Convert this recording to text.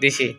দিছি।